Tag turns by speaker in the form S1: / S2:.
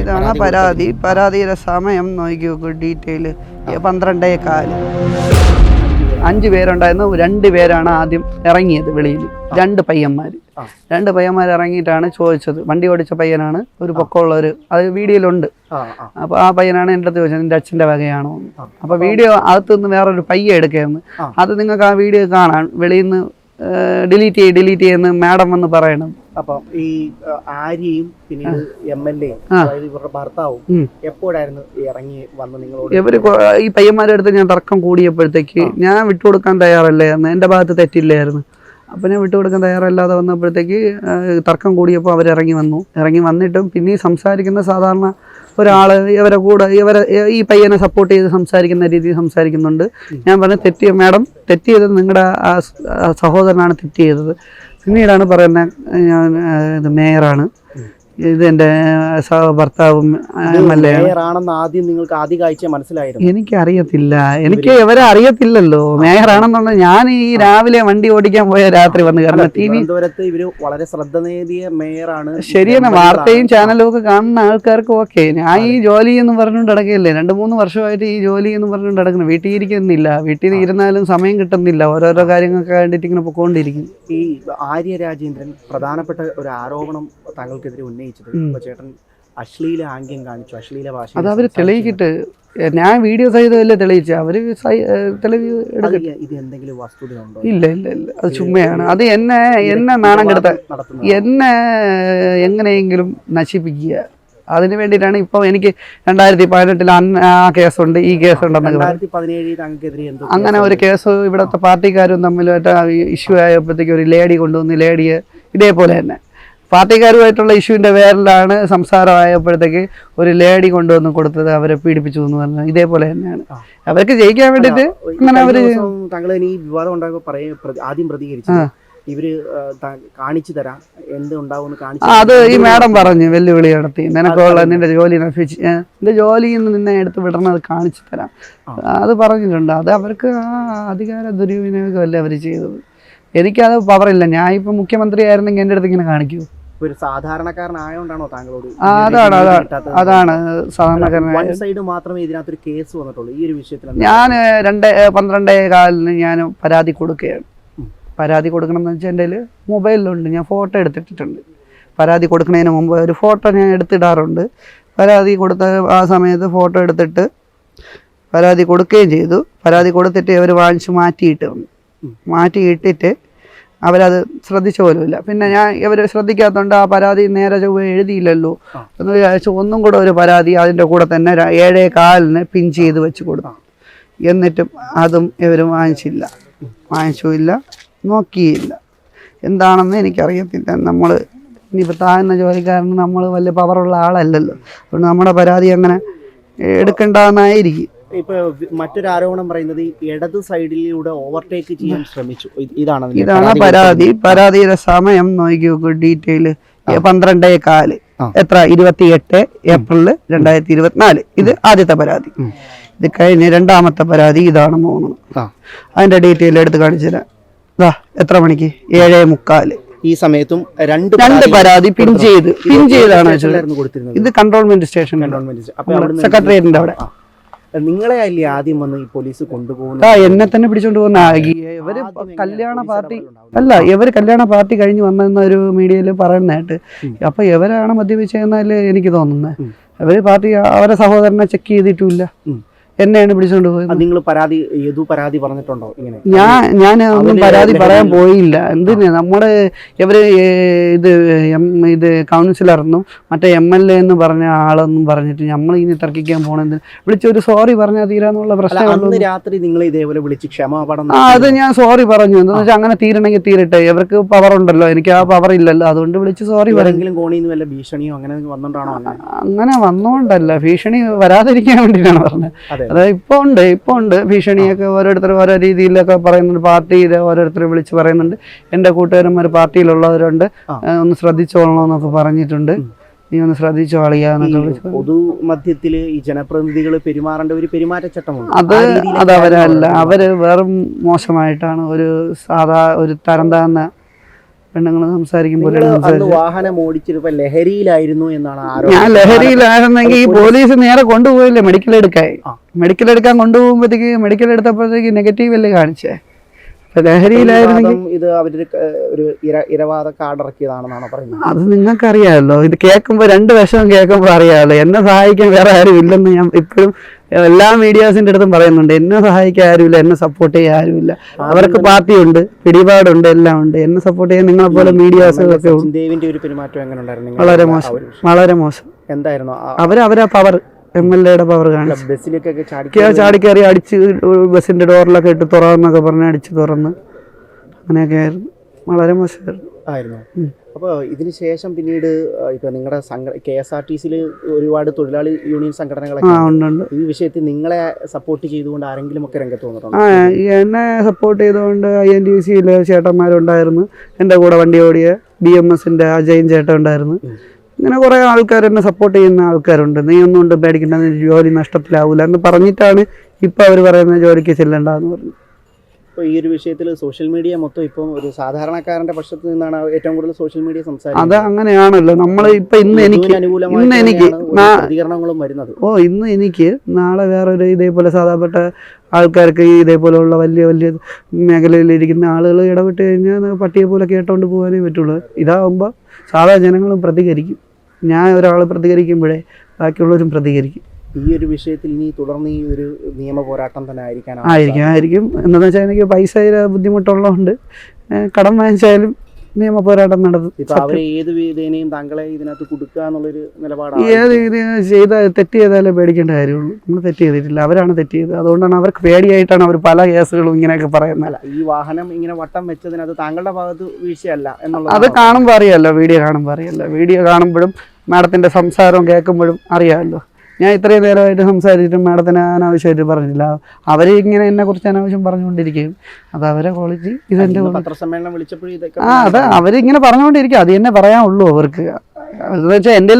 S1: ഇതാണ്
S2: പരാതി പരാതിയുടെ സമയം നോക്കി നോക്കൂ ഡീറ്റെയിൽ പന്ത്രണ്ടേ കാൽ. അഞ്ച് പേരുണ്ടായിരുന്നു. രണ്ട് പേരാണ് ആദ്യം ഇറങ്ങിയത് വെളിയിൽ. രണ്ട് പയ്യന്മാർ രണ്ട് പയ്യന്മാർ ഇറങ്ങിയിട്ടാണ് ചോദിച്ചത്. വണ്ടി ഓടിച്ച പയ്യനാണ് ഒരു പൊക്കമുള്ള ഒരു അത് വീഡിയോയിലുണ്ട്.
S1: അപ്പൊ ആ
S2: പയ്യനാണ് എന്റെ അടുത്ത് ചോദിച്ചത് നിന്റെ അച്ഛന്റെ വകയാണോ? അപ്പൊ വീഡിയോ അകത്തുനിന്ന് വേറൊരു പയ്യ
S1: എടുക്കുന്നു.
S2: അത് നിങ്ങൾക്ക് ആ വീഡിയോ കാണാൻ വെളിയിൽ നിന്ന് ഡിലീറ്റ് ചെയ്യ് ഡിലീറ്റ് ചെയ്യുന്ന മാഡം എന്ന് പറയണം.
S1: അപ്പം ഈ ആര്യയും പിന്നീട് എം എൽ. അതായത് ഇവരുടെ ഭർത്താവും എപ്പോഴായിരുന്നു ഇറങ്ങി വന്ന് നിങ്ങളോട്?
S2: ഇവർ ഈ പയ്യന്മാരുടെ അടുത്ത് ഞാൻ തർക്കം കൂടിയപ്പോഴത്തേക്ക് ഞാൻ വിട്ടുകൊടുക്കാൻ തയ്യാറല്ലായിരുന്നു എന്റെ ഭാഗത്ത് തെറ്റില്ലായിരുന്നു. അപ്പം ഞാൻ വിട്ടുകൊടുക്കാൻ തയ്യാറല്ലാതെ വന്നപ്പോഴത്തേക്ക് തർക്കം കൂടിയപ്പോൾ അവരിറങ്ങി വന്നു. ഇറങ്ങി വന്നിട്ടും പിന്നെ സംസാരിക്കുന്ന സാധാരണ ഒരാൾ ഇവരെ കൂടെ ഇവരെ ഈ പയ്യനെ സപ്പോർട്ട് ചെയ്ത് സംസാരിക്കുന്ന രീതിയിൽ സംസാരിക്കുന്നുണ്ട്. ഞാൻ പറഞ്ഞു തെറ്റിയ മാഡം തെറ്റ് ചെയ്തത് നിങ്ങളുടെ സഹോദരനാണ് തെറ്റ് ചെയ്തത്. പിന്നീടാണ് പറയുന്നത് മേയറാണ് ഇത് എന്റെ ഭർത്താവും
S1: മേയറാണെന്ന് ആദ്യം നിങ്ങൾക്ക് ആദ്യ കാഴ്ച മനസ്സിലായിരുന്നു.
S2: എനിക്ക് അറിയത്തില്ല എനിക്ക് ഇവരെ അറിയത്തില്ലല്ലോ. മേയറാണെന്നുള്ള ഞാൻ ഈ രാവിലെ വണ്ടി ഓടിക്കാൻ പോയ രാത്രി വന്നു കാരണം ടി വി
S1: ഇവർ വളരെ ശ്രദ്ധ നേടിയ മേയറാണ്
S2: ശരിയാണ്. വാർത്തയും ചാനലും ഒക്കെ കാണുന്ന ആൾക്കാർക്ക് ഓക്കെ. ഞാൻ ഈ ജോലി എന്ന് പറഞ്ഞുകൊണ്ട് നടക്കുകയല്ലേ? രണ്ട് മൂന്ന് വർഷമായിട്ട് ഈ ജോലി എന്ന് പറഞ്ഞുകൊണ്ട് അടക്കണം വീട്ടിൽ ഇരിക്കുന്നില്ല. വീട്ടിൽ ഇരുന്നാലും സമയം കിട്ടുന്നില്ല. ഓരോരോ കാര്യങ്ങളൊക്കെ വേണ്ടിട്ട് ഇങ്ങനെ പൊക്കോണ്ടിരിക്കും
S1: ഈ ആര്യ രാജേന്ദ്രൻ പ്രധാനപ്പെട്ട ഒരു ആരോപണം താങ്കൾക്കെതിരെ ഉന്നയിച്ചത് ഇപ്പൊ ചേട്ടൻ അശ്ലീല ആംഗ്യം കാണിച്ചു. അശ്ലീല ഭാഷ
S2: അത് അവർ തെളിയിക്കിട്ട്. ഞാൻ വീഡിയോ സഹിതമല്ലേ തെളിയിച്ച? അവർ തെളിവ് എടുക്കട്ടെ.
S1: ഇത് എന്തെങ്കിലും വസ്തുതയുണ്ടോ?
S2: ഇല്ല ഇല്ല ഇല്ല. അത് ചുമ്മയാണ്. അത് എന്നെ എന്നെ നാണം കെടുത്ത എന്നെ എങ്ങനെയെങ്കിലും നശിപ്പിക്കുക. അതിന് വേണ്ടിയിട്ടാണ് ഇപ്പൊ എനിക്ക് രണ്ടായിരത്തി പതിനെട്ടിൽ ആ കേസുണ്ട് ഈ കേസുണ്ടെന്നൊക്കെ അങ്ങനെ ഒരു കേസ് ഇവിടത്തെ പാർട്ടിക്കാരും തമ്മിലായിട്ട് ഇഷ്യൂ ആയപ്പോഴത്തേക്ക് ഒരു ലേഡി കൊണ്ടുവന്ന് ലേഡിയെ ഇതേപോലെ തന്നെ. പാർട്ടിക്കാരുമായിട്ടുള്ള ഇഷ്യൂവിന്റെ പേരിലാണ് സംസാരമായപ്പോഴത്തേക്ക് ഒരു ലേഡി കൊണ്ടുവന്ന് കൊടുത്തത് അവരെ പീഡിപ്പിച്ചു എന്ന് പറഞ്ഞു ഇതേപോലെ തന്നെയാണ്. അവർക്ക് ജയിക്കാൻ വേണ്ടിയിട്ട് അങ്ങനെ അവർ
S1: താങ്കൾ ഈ വിവാദം ഉണ്ടാകുമ്പോൾ പറയ ആദ്യം പ്രതികരിച്ചു ഇവർ കാണിച്ചു തരാം. എന്ത് ഉണ്ടാവും
S2: ആ, അത് ഈ മാഡം പറഞ്ഞു വെല്ലുവിളി നടത്തി. നിനക്കുള്ള നിന്റെ ജോലി നശിച്ച് നിന്റെ ജോലിയിൽ നിന്ന് നിന്നെ എടുത്ത് വിടണം അത് കാണിച്ചു തരാം. അത് പറഞ്ഞിട്ടുണ്ട്. അത് അവർക്ക് ആ അധികാര ദുർവിനിയോഗമല്ലേ അവർ ചെയ്തത്? എനിക്കത് പവറില്ല. ഞാൻ ഇപ്പം മുഖ്യമന്ത്രി ആയിരുന്നെങ്കിൽ എന്റെ അടുത്ത് ഇങ്ങനെ കാണിക്കൂ
S1: ഒരു സാധാരണക്കാരനായോണ്ടാണോ താങ്കളോട്
S2: അതാണ് അതാണ്
S1: സൈഡ് മാത്രമേ ഇതിനകത്തൊരു കേസ് വന്നിട്ടുള്ളൂ. ഈ ഒരു വിഷയത്തിൽ
S2: ഞാൻ രണ്ട് പന്ത്രണ്ടേ കാലിന് ഞാൻ പരാതി കൊടുക്കുകയാണ്. പരാതി കൊടുക്കണം എന്ന് വെച്ചാൽ എന്റെ മൊബൈലിലുണ്ട്. ഞാൻ ഫോട്ടോ എടുത്തിട്ടിട്ടുണ്ട്. പരാതി കൊടുക്കുന്നതിന് മുമ്പ് ഒരു ഫോട്ടോ ഞാൻ എടുത്തിടാറുണ്ട്. പരാതി കൊടുത്ത ആ സമയത്ത് ഫോട്ടോ എടുത്തിട്ട് പരാതി കൊടുക്കുകയും ചെയ്തു. പരാതി കൊടുത്തിട്ട് അവർ വാങ്ങിച്ച് മാറ്റിയിട്ട് വന്നു.
S1: മാറ്റി
S2: മാറ്റിയിട്ടിട്ട് അവരത് ശ്രദ്ധിച്ച പോലുമില്ല. പിന്നെ ഞാൻ ഇവർ ശ്രദ്ധിക്കാത്തതുകൊണ്ട് ആ പരാതി നേരെ ചൊവ്വ എഴുതിയില്ലല്ലോ. എന്ന് വിചാരിച്ചു ഒന്നും കൂടെ ഒരു പരാതി അതിന്റെ കൂടെ തന്നെ ഏഴേ കാലിന് പിൻ ചെയ്ത് വെച്ച് കൊടുത്തു. എന്നിട്ടും അതും ഇവർ വാങ്ങിച്ചില്ല. വാങ്ങിച്ചില്ല നോക്കിയില്ല. എന്താണെന്ന് എനിക്കറിയത്തില്ല. നമ്മൾ ഇനിയിപ്പോൾ താഴ്ന്ന ജോലിക്കാരന് നമ്മൾ വലിയ പവറുള്ള ആളല്ലല്ലോ. അതുകൊണ്ട് നമ്മുടെ പരാതി അങ്ങനെ എടുക്കേണ്ടതെന്നായിരിക്കും
S1: ഇപ്പൊ മറ്റൊരു ആരോപണം പറയുന്നത് ഇടത് സൈഡിലൂടെ ഓവർടേക്ക് ചെയ്യാൻ ശ്രമിച്ചു. ഇതാണ്
S2: ഇതാണ് പരാതി പരാതിയുടെ സമയം നോക്കി നോക്കൂ ഡീറ്റെയിൽ പന്ത്രണ്ടേ
S1: കാൽ.
S2: എത്ര? ഇരുപത്തി എട്ട് ഏപ്രിൽ രണ്ടായിരത്തി ഇരുപത്തിനാല് ഇത് ആദ്യത്തെ പരാതി. ഇത് കഴിഞ്ഞ് രണ്ടാമത്തെ പരാതി ഇതാണ് തോന്നുന്നു
S1: ആ.
S2: അതിന്റെ ഡീറ്റെയിൽ എടുത്ത് കാണിച്ചു തരാം എത്ര മണിക്ക്? ഏഴേ മുക്കാൽ.
S1: ഈ സമയത്തും രണ്ട്
S2: രണ്ട് പരാതി പിൻ ചെയ്ത് പിൻ ചെയ്താണ് ഇത് കൺട്രോൾമെന്റ് സ്റ്റേഷൻ സെക്രട്ടേറിയറ്റിന്റെ അവിടെ.
S1: നിങ്ങളെ അല്ലേ ആദ്യം വന്ന് ഈ പോലീസ് കൊണ്ടുപോകുന്നത്
S2: ആ എന്നെ തന്നെ പിടിച്ചോണ്ട് പോകുന്ന
S1: ഇവർ
S2: കല്യാണ പാർട്ടി അല്ല ഇവർ കല്യാണ പാർട്ടി കഴിഞ്ഞ് വന്നെന്ന ഒരു മീഡിയയിൽ പറയുന്നതായിട്ട്. അപ്പൊ ഇവരാണ് മദ്യപിച്ചതെന്നല്ലേ എനിക്ക് തോന്നുന്നത്. അവർ പാർട്ടി അവരെ സഹോദരനെ ചെക്ക് ചെയ്തിട്ടുമില്ല
S1: ഉം.
S2: എന്നെയാണ് പിടിച്ചോണ്ട് പോയത്.
S1: നിങ്ങൾ പരാതി ഏതു പരാതി പറഞ്ഞിട്ടുണ്ടോ ഇങ്ങനെ?
S2: ഞാൻ ഞാൻ ഒന്നും പരാതി പറയാൻ പോയില്ല. എന്തിന്? നമ്മുടെ ഇവർ ഇത് എം ഇത് കൗൺസിലറെന്നും മറ്റേ എം എൽ എ എന്ന് പറഞ്ഞ ആളെന്നും പറഞ്ഞിട്ട് നമ്മൾ ഇനി തർക്കിക്കാൻ പോണെന്ന് വിളിച്ചൊരു സോറി പറഞ്ഞാൽ തീരാന്നുള്ള പ്രശ്നം
S1: രാത്രി നിങ്ങൾ ഇതേപോലെ വിളിച്ച് ക്ഷമാപണം
S2: ആ അത് ഞാൻ സോറി പറഞ്ഞു. എന്താ വെച്ചാൽ അങ്ങനെ തീരണമെങ്കിൽ തീരട്ടെ. ഇവർക്ക് പവർ ഉണ്ടല്ലോ. എനിക്ക് ആ പവർ ഇല്ലല്ലോ. അതുകൊണ്ട് വിളിച്ച് സോറി
S1: കോണിയിൽ നിന്ന് വല്ല ഭീഷണിയോ അങ്ങനെ വന്നോണ്ടാണോ അങ്ങനെ
S2: അങ്ങനെ വന്നോണ്ടല്ല. ഭീഷണി വരാതിരിക്കാൻ വേണ്ടിട്ടാണ് പറഞ്ഞത്. അതായത് ഇപ്പൊ ഉണ്ട് ഇപ്പൊ ഉണ്ട്. ഭീഷണിയൊക്കെ ഓരോരുത്തർ ഓരോ രീതിയിലൊക്കെ പറയുന്നുണ്ട്. പാർട്ടിയിലെ ഓരോരുത്തർ വിളിച്ച് പറയുന്നുണ്ട്. എന്റെ കൂട്ടുകാരന്മാർ പാർട്ടിയിലുള്ളവരുണ്ട്. ഒന്ന് ശ്രദ്ധിച്ചോളണം എന്നൊക്കെ പറഞ്ഞിട്ടുണ്ട് നീ ഒന്ന് ശ്രദ്ധിച്ചു കളിയാന്നൊക്കെ വിളിച്ചു
S1: പൊതു മധ്യത്തിൽ ഈ ജനപ്രതിനിധികൾ പെരുമാറേണ്ട ഒരു പെരുമാറ്റച്ചട്ടമാണ്
S2: അത് അത് അവരല്ല അവർ വെറും മോശമായിട്ടാണ് ഒരു സാധാ ഒരു തരം താഴ്ന്ന പെണ്ണുങ്ങൾ സംസാരിക്കുമ്പോൾ
S1: വാഹനം ഓടിച്ചിരുപ്പോ ലഹരിയിലായിരുന്നു എന്നാണ്
S2: ഞാൻ ലഹരിയിലായിരുന്നെങ്കിൽ ഈ പോലീസ് നേരെ കൊണ്ടുപോയില്ലേ? മെഡിക്കൽ എടുക്കാൻ. മെഡിക്കൽ എടുക്കാൻ കൊണ്ടുപോകുമ്പോഴത്തേക്ക് മെഡിക്കൽ എടുത്തപ്പോഴത്തേക്ക് നെഗറ്റീവ് അല്ലേ കാണിച്ചേ?
S1: വാദം ഇത് അവർ ഒരു ഇര ഇരവാദ കാർഡ് ഇറക്കിയതാണെന്നാണ് പറയുന്നത്?
S2: അത് നിങ്ങൾക്കറിയാമല്ലോ. ഇത് കേൾക്കുമ്പോൾ രണ്ട് വശവും കേൾക്കുമ്പോൾ അറിയാമല്ലോ. എന്നെ സഹായിക്കാൻ വേറെ ആരും ഇല്ലെന്ന് ഞാൻ ഇപ്പോഴും എല്ലാ മീഡിയാസിന്റെ അടുത്തും പറയുന്നുണ്ട്. എന്നെ സഹായിക്കാൻ ആരുമില്ല എന്നെ സപ്പോർട്ട് ചെയ്യാൻ ആരുമില്ല. അവർക്ക് പാർട്ടിയുണ്ട് പിടിപാടുണ്ട് എല്ലാം ഉണ്ട് എന്നെ സപ്പോർട്ട് ചെയ്യാൻ നിങ്ങളെ പോലെ മീഡിയാസുകളൊക്കെ വളരെ മോശം. വളരെ മോശം.
S1: എന്തായിരുന്നു?
S2: അവർ അവരാ പവർ എം എൽ എയുടെ പവർ കാണിച്ചു.
S1: ബസ്സിലേക്കൊക്കെ ചാടി
S2: കയറി അടിച്ച് ബസ്സിന്റെ ഡോറിലൊക്കെ ഇട്ട് തുറന്നൊക്കെ പറഞ്ഞ് അടിച്ച് തുറന്ന് അങ്ങനെയൊക്കെ ആയിരുന്നു. വളരെ മോശമായിരുന്നു.
S1: ആയിരുന്നു. അപ്പോൾ ഇതിന് ശേഷം പിന്നീട് ഇപ്പോൾ ഇപ്പൊ നിങ്ങളുടെ സംഘ കെ എസ് ആർ ടി സിയിൽ ഒരുപാട് തൊഴിലാളി യൂണിയൻ സംഘടനകളൊക്കെ ഈ വിഷയത്തിൽ നിങ്ങളെ സപ്പോർട്ട് ചെയ്തുകൊണ്ട് ആരെങ്കിലും ഒക്കെ രംഗത്ത് വന്നിട്ടുണ്ടോ?
S2: ആ എന്നെ സപ്പോർട്ട് ചെയ്തുകൊണ്ട് ഐ എൻ ടി സിയിലെ ചേട്ടന്മാരുണ്ടായിരുന്നു. എന്റെ കൂടെ വണ്ടി ഓടിയ ബി എം എസിന്റെ അജയൻ ചേട്ടൻ ഉണ്ടായിരുന്നു. ഇങ്ങനെ കുറേ ആൾക്കാർ എന്നെ സപ്പോർട്ട് ചെയ്യുന്ന ആൾക്കാരുണ്ട്. നീ ഒന്നും കൊണ്ട് പേടിക്കേണ്ട ജോലി നഷ്ടത്തിലാവില്ല എന്ന് പറഞ്ഞിട്ടാണ് ഇപ്പോൾ അവർ പറയുന്ന ജോലിക്ക് ചെല്ലണ്ടെന്ന് പറഞ്ഞു
S1: ഇപ്പോൾ ഈ ഒരു വിഷയത്തിൽ സോഷ്യൽ മീഡിയ മൊത്തം ഇപ്പം ഒരു സാധാരണക്കാരന്റെ പക്ഷത്ത് നിന്നാണ് ഏറ്റവും കൂടുതൽ സോഷ്യൽ മീഡിയ സംസാരിക്കുന്നത്.
S2: അത് അങ്ങനെയാണല്ലോ. നമ്മൾ ഇപ്പൊ ഇന്ന് എനിക്ക് ഇന്ന് എനിക്ക്
S1: പ്രതികരണങ്ങളും വരുന്നത്.
S2: ഓ ഇന്ന് എനിക്ക് നാളെ വേറൊരു ഇതേപോലെ സാധാരണപ്പെട്ട ആൾക്കാർക്ക് ഈ ഇതേപോലെയുള്ള വലിയ വലിയ മേഖലയിലിരിക്കുന്ന ആളുകൾ ഇടപെട്ട് കഴിഞ്ഞാൽ പട്ടിയെ പോലെ കേട്ടോണ്ട് പോകാനേ പറ്റുള്ളൂ. ഇതാവുമ്പോൾ സാധാ ജനങ്ങളും പ്രതികരിക്കും. ഞാൻ ഒരാൾ പ്രതികരിക്കുമ്പോഴേ ബാക്കിയുള്ളവരും പ്രതികരിക്കും.
S1: ഈ ഒരു വിഷയത്തിൽ ഇനി തുടർന്ന് ഈ ഒരു നിയമ പോരാട്ടം തന്നെ ആയിരിക്കാൻ
S2: ആയിരിക്കും ആയിരിക്കും. എന്താണെന്ന് വെച്ചാൽ എനിക്ക് പൈസ ബുദ്ധിമുട്ടുള്ളതുകൊണ്ട് കടം വാങ്ങിച്ചാലും നിയമ പോരാട്ടം നടത്തും
S1: അവരെ ഏത് വിധേനയും താങ്കളെ ഇതിനകത്ത് കൊടുക്കുക എന്നുള്ളൊരു നിലപാടാണ്.
S2: ഏത് ചെയ്ത തെറ്റ് ചെയ്താലേ പേടിക്കേണ്ട കാര്യമുള്ളൂ. നമ്മൾ തെറ്റ് ചെയ്തിട്ടില്ല. അവരാണ് തെറ്റ് ചെയ്തത്. അതുകൊണ്ടാണ് അവർക്ക് പേടിയായിട്ടാണ് അവർ പല കേസുകളും ഇങ്ങനെയൊക്കെ പറയുന്നത്.
S1: ഈ വാഹനം ഇങ്ങനെ വട്ടം വെച്ചതിനകത്ത് താങ്കളുടെ ഭാഗത്ത് വീഴ്ചയല്ല
S2: അത്
S1: എന്നുള്ളത്
S2: കാണുമ്പോൾ അറിയാമല്ലോ വീഡിയോ കാണുമ്പോൾ അറിയാമല്ലോ വീഡിയോ കാണുമ്പോഴും മാഡത്തിന്റെ സംസാരവും കേൾക്കുമ്പോഴും അറിയാമല്ലോ. ഞാൻ ഇത്രയും നേരമായിട്ട് സംസാരിച്ചിട്ടും മാഡത്തിന് അനാവശ്യമായിട്ട് പറഞ്ഞില്ല അവർ ഇങ്ങനെ എന്നെ കുറിച്ച് അനാവശ്യം പറഞ്ഞുകൊണ്ടിരിക്കുകയും അത് അവരെ ക്വാളിറ്റി ഇതെന്റെ.
S1: പത്രസമ്മേളനം വിളിച്ചപ്പോഴും
S2: ആ അതെ അവരിങ്ങനെ പറഞ്ഞുകൊണ്ടിരിക്കും. അത് തന്നെ പറയാനുള്ളൂ അവർക്ക്. എന്ന് വെച്ചാൽ എന്റെ